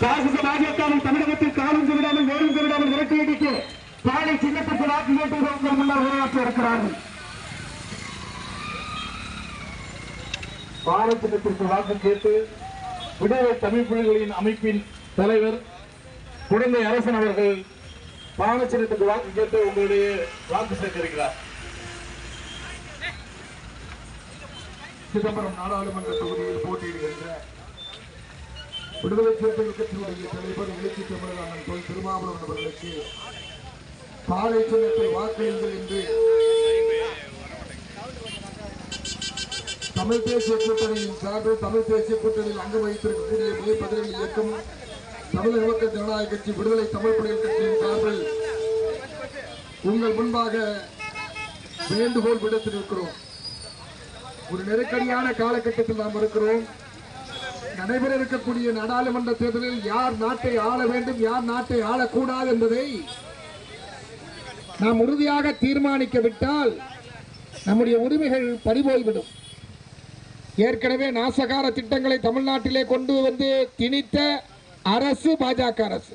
பாசிச தமிழகத்தில் காலம் பாலை சின்னத்திற்கு வாக்கு கேட்டு இருக்கிறார்கள். பாலை சின்னத்திற்கு வாக்கு கேட்டு விடுதலை தமிழ் புலிகளின் அமைப்பின் தலைவர் குழந்தை அரசன் அவர்கள் பாலை வாக்கு கேட்டு உங்களுடைய வாக்கு சேர்த்திருக்கிறார் சிதம்பரம் நாடாளுமன்ற தொகுதியில் போட்டியிடுகின்ற விடுதலை சிறுத்தைகள் கட்சியுடைய தலைவர் எழுச்சி தமிழகம் தொல் திருமாவளவன் அவர்களுக்கு பாலை சின்னத்தில் வாக்களியுங்கள் என்று தமிழ் தேசிய கூட்டணியின் சார்பில் தமிழ் தேசிய கூட்டணியில் அங்கம் வகித்திருக்கக்கூடிய மே பதினேழு இயக்கம் தமிழக மக்கள் ஜனநாயக கட்சி விடுதலை தமிழ் புலிகள் கட்சியின் சார்பில் உங்கள் முன்பாக வேண்டுகோள் விடுத்திருக்கிறோம். ஒரு நெருக்கடியான காலகட்டத்தில் நாம் இருக்கிறோம். நடைபெற இருக்கக்கூடிய நாடாளுமன்ற தேர்தலில் யார் நாட்டை ஆள வேண்டும் யார் நாட்டை ஆளக்கூடாது என்பதை நாம் உறுதியாக தீர்மானிக்க விட்டால் நம்முடைய உரிமைகள் பறிபோய்விடும். ஏற்கனவே நாசகார திட்டங்களை தமிழ்நாட்டிலே கொண்டு வந்து திணித்த அரசு பாஜக அரசு.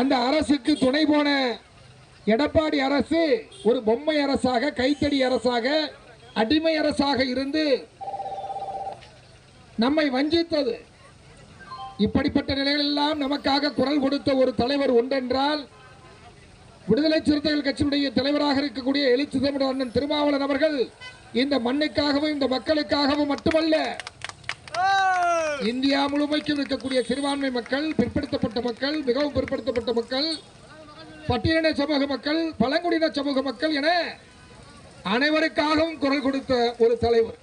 அந்த அரசுக்கு துணை போன எடப்பாடி அரசு ஒரு பொம்மை அரசாக கைத்தடி அரசாக அடிமை அரசாக இருந்து நம்மை வஞ்சித்தது. இப்படிப்பட்ட நிலைகளெல்லாம் நமக்காக குரல் கொடுத்த ஒரு தலைவர் உண்டென்றால் விடுதலை சிறுத்தைகள் கட்சியினுடைய தலைவராக இருக்கக்கூடிய எழுச்சி தமிழர் அண்ணன் திருமாவளன் அவர்கள் இந்த மண்ணுக்காகவும் இந்த மக்களுக்காகவும் மட்டுமல்ல இந்தியா முழுமைக்கும் இருக்கக்கூடிய சிறுபான்மை மக்கள் பிற்படுத்தப்பட்ட மக்கள் மிகவும் பிற்படுத்தப்பட்ட மக்கள் பட்டியலின சமூக மக்கள் பழங்குடியின சமூக மக்கள் என அனைவருக்காகவும் குரல் கொடுத்த ஒரு தலைவர்.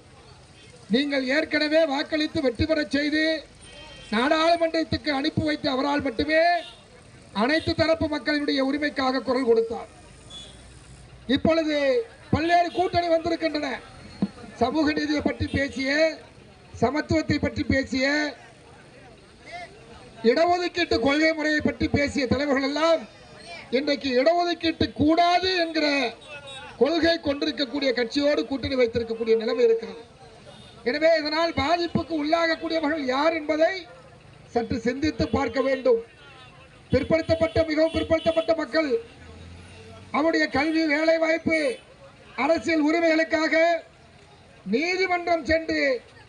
நீங்கள் ஏற்கனவே வாக்களித்து வெற்றி பெறச் செய்து நாடாளுமன்றத்துக்கு அனுப்பி வைத்த அவரால் மட்டுமே அனைத்து தரப்பு மக்களினுடைய உரிமைக்காக குரல் கொடுத்தார். இப்பொழுது பல்வேறு கூட்டணி வந்திருக்கின்றன. சமூக நீதியை பற்றி பேசிய சமத்துவத்தை பற்றி பேசிய இடஒதுக்கீட்டு கொள்கை முறையை பற்றி பேசிய தலைவர்கள் எல்லாம் இன்றைக்கு இடஒதுக்கீட்டு கூடாது என்கிற கொள்கை கொண்டிருக்கக்கூடிய கட்சியோடு கூட்டணி வைத்திருக்கக்கூடிய நிலைமை இருக்கிறது. எனவே இதனால் பாதிப்புக்கு உள்ளாகக்கூடியவர்கள் யார் என்பதை சற்று சிந்தித்து பார்க்க வேண்டும். பிற்படுத்தப்பட்ட மிகவும் பிற்படுத்தப்பட்ட மக்கள் அவருடைய கல்வி வேலை வாய்ப்பு அரசியல் உரிமைகளுக்காக நீதிமன்றம் சென்று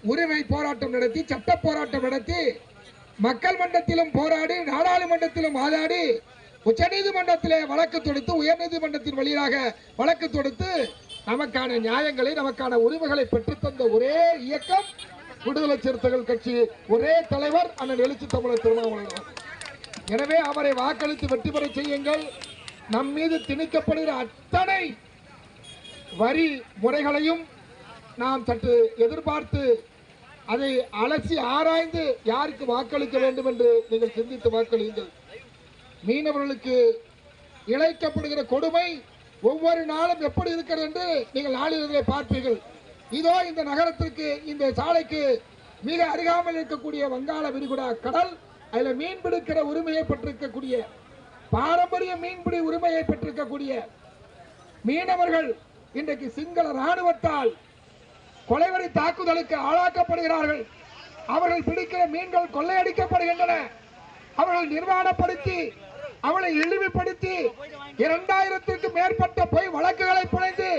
உரிமை போராட்டம் நடத்தி சட்ட போராட்டம் நடத்தி மக்கள் மன்றத்திலும் போராடி நாடாளுமன்றத்திலும் வாதாடி உச்சநீதிமன்றத்திலே வழக்கு தொடுத்து உயர்நீதிமன்றத்தின் வழியாக வழக்கு தொடுத்து நமக்கான நியாயங்களை நமக்கான உரிமைகளை பெற்றுத்தந்த ஒரே இயக்கம் விடுதலை சிறுத்தைகள் கட்சி. ஒரே தலைவர் அண்ணன் எழுச்சி தமிழர் திருமாவளவன் எனவே அவரை வாக்களித்து வெற்றி பெற செய்யுங்கள். நம் மீது திணிக்கப்படுகிற அத்தனை வரி முறைகளையும் நாம் சற்று எதிர்பார்த்து அதை அலசி ஆராய்ந்து யாருக்கு வாக்களிக்க வேண்டும் என்று நீங்கள் சிந்தித்து வாக்களியுங்கள். மீனவர்களுக்கு இழைக்கப்படுகிற கொடுமை ஒவ்வொரு நாளும் எப்படி இருக்கிறது என்று நீங்கள் நாளிதழை பார்ப்பீர்கள். இதோ இந்த நகரத்திற்கு இந்த சாலைக்கு மிக அருகாமல் இருக்கக்கூடிய வங்காள விரிகுடா கடல் அதில் மீன் பிடிக்கிற உரிமையை பெற்றிருக்கக்கூடிய பாரம்பரிய மீன்பிடி உரிமையை பெற்றிருக்கக்கூடிய மீனவர்கள் இன்றைக்கு சிங்கள ராணுவத்தால் கொலைவரி தாக்குதலுக்கு ஆளாக்கப்படுகிறார்கள். அவர்கள் பிடிக்கிற மீன்கள் கொள்ளையடிக்கப்படுகின்றன. அவர்கள் நிர்வாணப்படுத்தி அவளை இழிவுபடுத்தி இரண்டாயிரத்திற்கு மேற்பட்ட பொய் வழக்குகளை புனைந்து